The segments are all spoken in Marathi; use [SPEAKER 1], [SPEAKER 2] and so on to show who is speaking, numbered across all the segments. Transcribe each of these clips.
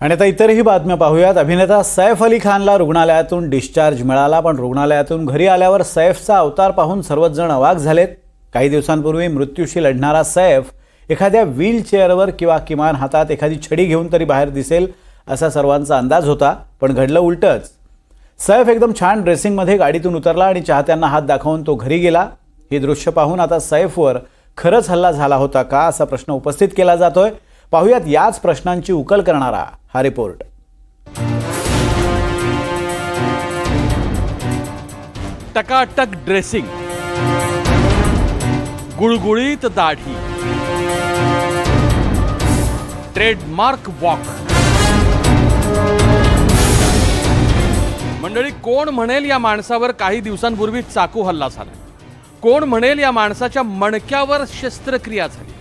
[SPEAKER 1] आणि आता इतरही बातम्या पाहूयात. अभिनेता सैफ अली खानला रुग्णालयातून डिस्चार्ज मिळाला पण रुग्णालयातून घरी आल्यावर सैफचा अवतार पाहून सर्वच जण अवाक झालेत. काही दिवसांपूर्वी मृत्यूशी लढणारा सैफ एखाद्या व्हील चेअरवर किंवा किमान हातात एखादी छडी घेऊन तरी बाहेर दिसेल असा सर्वांचा अंदाज होता पण घडलं उलटंच. सैफ एकदम छान ड्रेसिंगमध्ये गाडीतून उतरला आणि चाहत्यांना हात दाखवून तो घरी गेला. हे दृश्य पाहून आता सैफवर खरंच हल्ला झाला होता का असा प्रश्न उपस्थित केला जातोय. पाहुयात याच प्रश्नांची उकल करणारा हा रिपोर्ट.
[SPEAKER 2] टकाटक ड्रेसिंग. गुळगुळीत दाढी. Trademark walk. मंडळी कोण म्हणेल या माणसावर काही दिवसांपूर्वी चाकू हल्ला झाला? कोण म्हणेल या माणसाच्या मणक्यावर शस्त्रक्रिया झाली?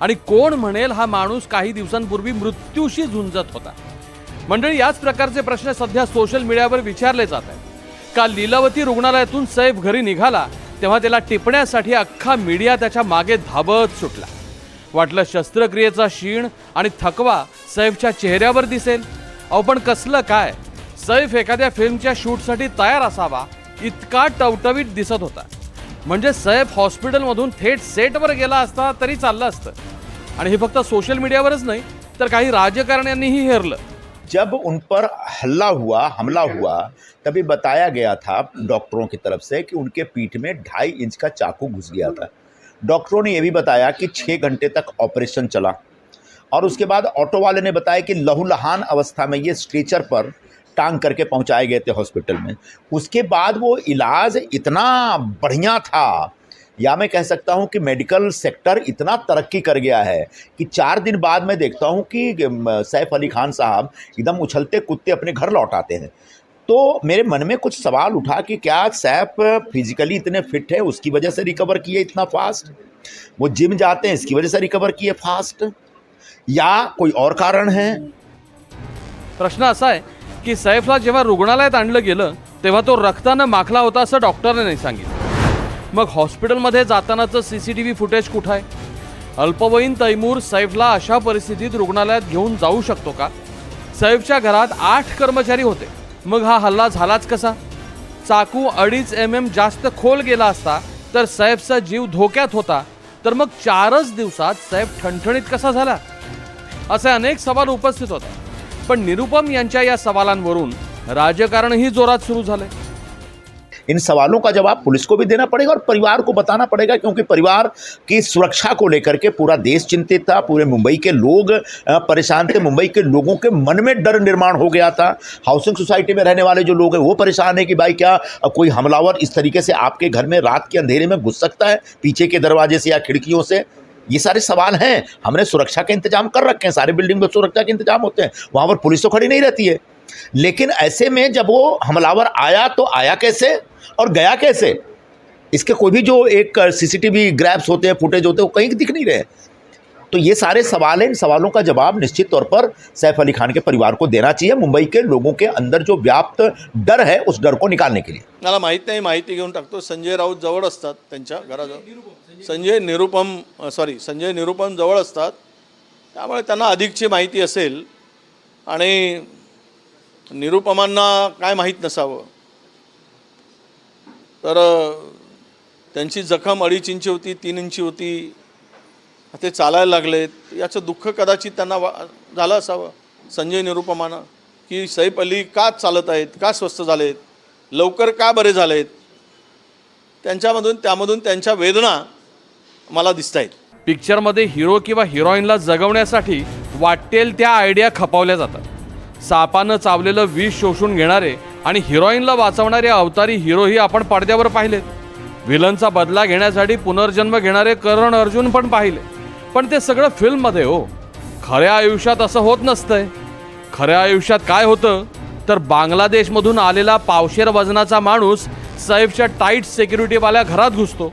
[SPEAKER 2] आणि कोण म्हणेल हा माणूस काही दिवसांपूर्वी मृत्यूशी झुंजत होता. मंडळी याच प्रकारचे प्रश्न सध्या सोशल मीडियावर विचारले जात आहेत. काल लीलावती रुग्णालयातून सैफ घरी निघाला तेव्हा त्याला टिपण्यासाठी अख्खा मीडिया त्याच्यामागे धाबत सुटला. वाटलं शस्त्रक्रियेचा शीण आणि थकवा सैफच्या चेहऱ्यावर दिसेल. अहो पण कसलं काय? सैफ एखाद्या फिल्मच्या शूटसाठी तयार असावा इतका टवटवीत दिसत होता. म्हणजे सैफ हॉस्पिटलमधून थेट सेटवर गेला असता तरी चाललं असतं. आणि हे फक्त सोशल मीडियावरच नाही, तर काही राजकारण्यांनीही हेरलं.
[SPEAKER 3] जब उन पर हल्ला हुआ, हमला हुआ, तभी बताया गया था डॉक्टरों की तरफ़ से कि उनके पीठ में ढाई इंच का चाकू घुस गया था। डॉक्टरों ने यह भी बताया कि छः घंटे तक ऑपरेशन चला। और उसके बाद ऑटो वाले ने बताया कि लहूलहान अवस्था में ये स्ट्रेचर पर टांग करके पहुँचाए गए थे हॉस्पिटल में। उसके बाद वो इलाज इतना बढ़िया था या मैं कह सकता हूँ कि मेडिकल सेक्टर इतना तरक्की कर गया है कि चार दिन बाद मैं देखता हूँ कि सैफ अली खान साहब एकदम उछलते कुत्ते अपने घर लौट आते हैं। तो मेरे मन में कुछ सवाल उठा कि क्या सैफ फिजिकली इतने फिट है, उसकी वजह से रिकवर किए इतना फास्ट वो जिम जाते हैं, इसकी वजह से रिकवर किए फास्ट या कोई और कारण है?
[SPEAKER 2] प्रश्न असा आहे की सैफला जेव्हा रुग्णालयात आणलं गेलं, तेव्हा तो रक्तानं माखला होता असं डॉक्टरने सांगितलं. मग हॉस्पिटलमध्ये जातानाचं C C T V footage कुठं आहे? अल्पवयीन तैमूर सैफला अशा परिस्थितीत रुग्णालयात घेऊन जाऊ शकतो का? सैफच्या घरात आठ कर्मचारी होते. मग हा हल्ला झालाच कसा? चाकू अडीच एम एम जास्त खोल गेला असता तर सैफचा जीव धोक्यात होता. तर मग चारच दिवसात सैफ ठणठणीत कसा झाला? असे अनेक सवाल उपस्थित होते. पण निरुपम यांच्या या सवालांवरून राजकारणही जोरात सुरू झालंय
[SPEAKER 3] इन सवालों का जवाब पुलिस को भी देना पड़ेगा और परिवार को बताना पड़ेगा, क्योंकि परिवार की सुरक्षा को लेकर के पूरा देश चिंतित था, पूरे मुंबई के लोग परेशान थे, मुंबई के लोगों के मन में डर निर्माण हो गया था। हाउसिंग सोसाइटी में रहने वाले जो लोग हैं, वो परेशान है कि भाई क्या कोई हमलावर इस तरीके से आपके घर में रात के अंधेरे में घुस सकता है, पीछे के दरवाजे से या खिड़कियों से? ये सारे सवाल हैं। हमने सुरक्षा के इंतज़ाम कर रखे हैं, सारे बिल्डिंग में सुरक्षा के इंतज़ाम होते हैं, वहाँ पर पुलिस तो खड़ी नहीं रहती है। लेकिन ऐसे में जब वो हमलावर आया तो आया कैसे? और गया कैसे? इसके कोई भी जो एक सीसीटीवी ग्रैप्स होते हैं फुटेज होते हैं वो कहीं दिख नहीं रहे तो ये सारे सवाल हैं इन सवालों का जवाब निश्चित तौर पर सैफ अली खान के परिवार को देना चाहिए मुंबई के लोगों के अंदर जो व्याप्त डर है उस डर को निकालने के लिए।
[SPEAKER 4] मला माहीत नाही माहिती घेऊन टाकतो. संजय राऊत जवळ असतात त्यांच्या घराजवळ. संजय निरुपम सॉरी संजय निरुपम जवळ असतात. त्यामुळे त्यांना अधिकची माहिती असेल. आणि निरुपमांना काय माहीत नसावं? तर त्यांची जखम अडीच इंची होती तीन इंची होती. ते चालायला लागलेत याचं दुःख कदाचित त्यांना वा झालं असावं. संजय निरुपमानं की सैफ अली का चालत आहेत? का स्वस्थ झालेत? लवकर का बरे झालेत? त्यांच्यामधून त्यामधून त्यांच्या वेदना मला दिसत आहेत
[SPEAKER 2] पिक्चरमध्ये हिरो किंवा हिरोईनला जगवण्यासाठी वाटेल त्या आयडिया खपावल्या जातात. सापानं चावलेलं विष शोषून घेणारे आणि हिरोईनला वाचवणारे अवतारी हिरोही आपण पडद्यावर पाहिलेत विलनचा बदला घेण्यासाठी पुनर्जन्म घेणारे करण अर्जुन पण पाहिले. पण ते सगळं फिल्ममध्ये हो. खऱ्या आयुष्यात असं होत नसतंय. खऱ्या आयुष्यात काय होतं? तर बांगलादेशमधून आलेला पावशेर वजनाचा माणूस सैफच्या टाईट सिक्युरिटीवाल्या घरात घुसतो.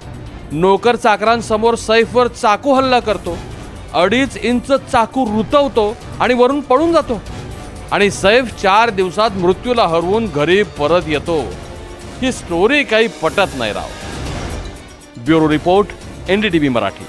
[SPEAKER 2] नोकर चाकरांसमोर सैफवर चाकू हल्ला करतो. अडीच इंच चाकू रुतवतो आणि वरून पळून जातो. आणि सैफ चार दिवसात मृत्यूला हरवून घरी परत येतो. ही स्टोरी काही पटत नाही राव. Bureau report NDTV Marathi.